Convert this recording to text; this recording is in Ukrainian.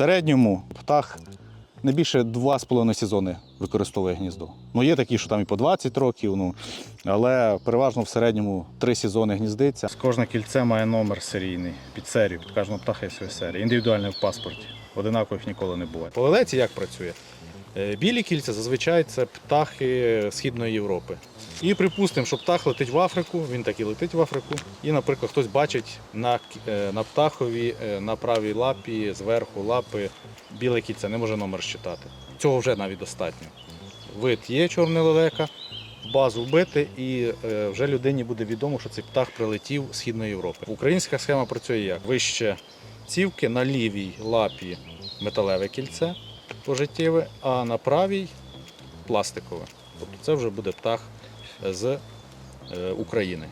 середньому птах не більше 2,5 сезони використовує гніздо. Ну, є такі, що там і по 20 років, ну, але переважно в середньому 3 сезони гніздиться. Кожне кільце має номер серійний, під серію, під кожного птаха є своя серія, індивідуальний в паспорті. Одинакових ніколи не буває. По лелеці як працює? Е, Білі кільця зазвичай це птахи Східної Європи. І припустимо, що птах летить в Африку, він так і летить в Африку. І, наприклад, хтось бачить на, е, на птахові, е, на правій лапі, зверху лапи біле кільце, не може номер считати. Цього вже навіть достатньо. Вид є чорне лелека, базу вбити, і вже людині буде відомо, що цей птах прилетів з Східної Європи. Українська схема працює як? Вище цівки на лівій лапі металеве кільце пожиттєве, а на правій пластикове. Тобто це вже буде птах з е, України.